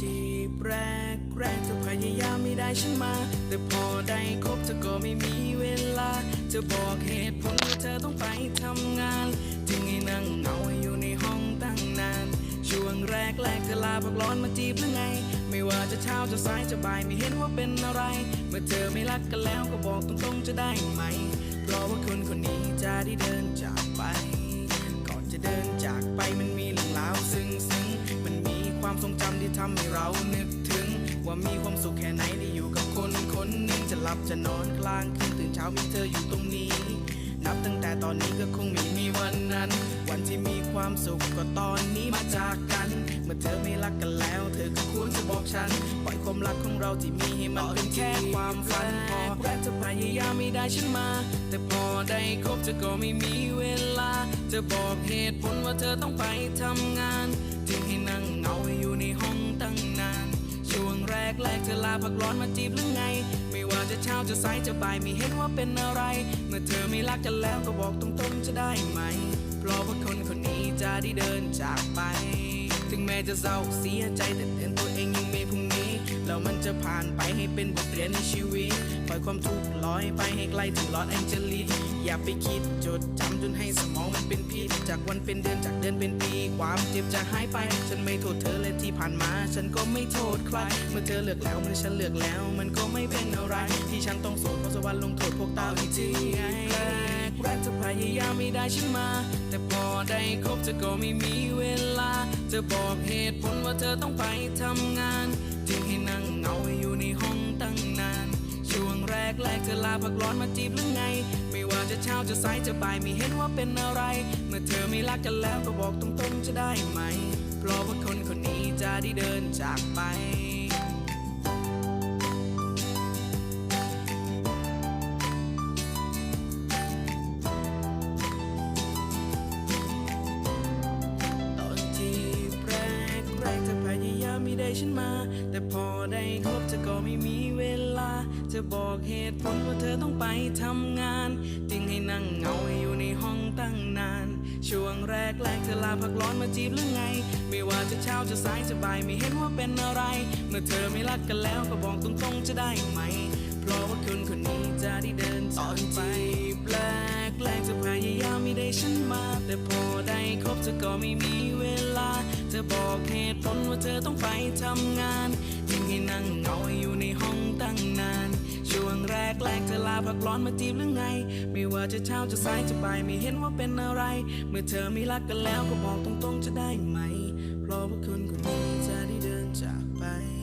จีบแรกแรกเธอพยายามไม่ได้ฉันมา แต่พอได้คบเธอก็ไม่มีเวลา จะบอกเหตุผลว่าเธอต้องไปทำงาน จึงให้นั่งเหงาอยู่ในห้องตั้งนาน ช่วงแรกแรกเธอลาพักร้อนมาจีบหรือไง ไม่ว่าจะเช้าจะสายจะบ่ายไม่เห็นว่าเป็นอะไร เมื่อเธอไม่รักกันแล้วก็บอกตรงๆจะได้ไหม เพราะว่าคนคนนี้จะได้เดินจากไปำที่ทำให้เรานึกถึง ว่ามีความสุขแค่ไหนได้อยู่กับคนคนหนึ่งจะหลับจะนอนกลางคืนตื่นเช้ามีเธออยู่ตรงนี้ นับตั้งแต่ตอนนี้ก็คงไม่มีวันนั้น วันที่มีความสุขก็ตอนนี้มาจากกัน เมื่อเธอไม่รักกันแล้ว เธอก็ควรจะบอกฉัน ปล่อยความรักของเราที่มีให้มันเป็นแค่ความฝันพอแรกเธอพยายามไม่ได้ฉันมา แต่พอได้คบเธอก็ไม่มีเวลา จะบอกเหตุผลว่าเธอต้องไปทำงาน จึงให้นั่ง แรกๆเธอลาพักร้อนมาจีบหรือไง ไม่ว่าจะเช้าจะสายจะบ่ายไม่เห็นว่าเป็นอะไร เมื่อเธอไม่รักกันแล้วก็บอกตรงๆจะได้ไหม เพราะว่าคนคนนี้จะได้เดินจากไป ถึงแม้จะเศร้าเสียใจแต่เตือนตัวเองยังมีพรุ่งนี้แล้วมันจะผ่านไปให้เป็นบทเรียนในชีวิตปล่อยความทุกข์ลอยไปให้ไกลถึงลอสแองเจลิสอย่าไปคิดจดจำจนให้สมองมันเป็นพิษจากวันเป็นเดือนจากเดือนเป็นปี ความเจ็บจะหายไป ฉันไม่โทษเธอเลยที่ผ่านมา ฉันก็ไม่โทษใครเมื่อเธอเลือกแล้วมันฉันเลือกแล้ว มันก็ไม่เป็นอะไร ที่ฉันต้องโสดเพราะสวรรค์ลงโทษพวกตาอีกทีไง แรกแรกเธอพยายามไม่ได้ฉันมา แต่พอได้คบเธอก็ไม่มีเวลาจะบอกเหตุผลว่าเธอต้องไปทำงานจึงให้นั่งเหงาอยู่ในห้องตั้งนาน ช่วงแรกแรกเธอลาพักร้อนมาจีบหรือไง ไม่ว่าจะเช้าจะสายจะบ่ายไม่เห็นว่าเป็นอะไร เมื่อเธอไม่รักกันแล้วก็บอกตรงๆจะได้ไหม เพราะว่าคนคนนี้จะได้เดินจากไป ไม่ได้ฉันมา แต่พอได้คบเธอก็ไม่มีเวลา จะบอกเหตุผลว่าเธอต้องไปทำงานจึงให้นั่งเหงาอยู่ในห้องตั้งนาน ช่วงแรกแรกเธอลาพักร้อนมาจีบหรือไง ไม่ว่าจะเช้าจะสายจะบ่ายไม่เห็นว่าเป็นอะไร เมื่อเธอไม่รักกันแล้วก็บอกตรงๆจะได้ไหม เพราะว่าคนคนนี้จะได้เดินต่อไปแปลกแรกจะพยายามไม่ได้ฉันมา แต่พอได้คบเธอก็ไม่มีเวลาจะบอกเหตุผลว่าเธอต้องไปทำงานจึงให้นั่งเหงาอยู่ในห้องตั้งนาน ช่วงแรกแรกเธอลาพักร้อนมาจีบหรือไง ไม่ว่าจะเช้าจะสายจะบ่ายไม่เห็นว่าเป็นอะไร เมื่อเธอไม่รักกันแล้วก็บอกตรงๆจะได้ไหม เพราะว่าคนคนนี้จะได้เดินจากไป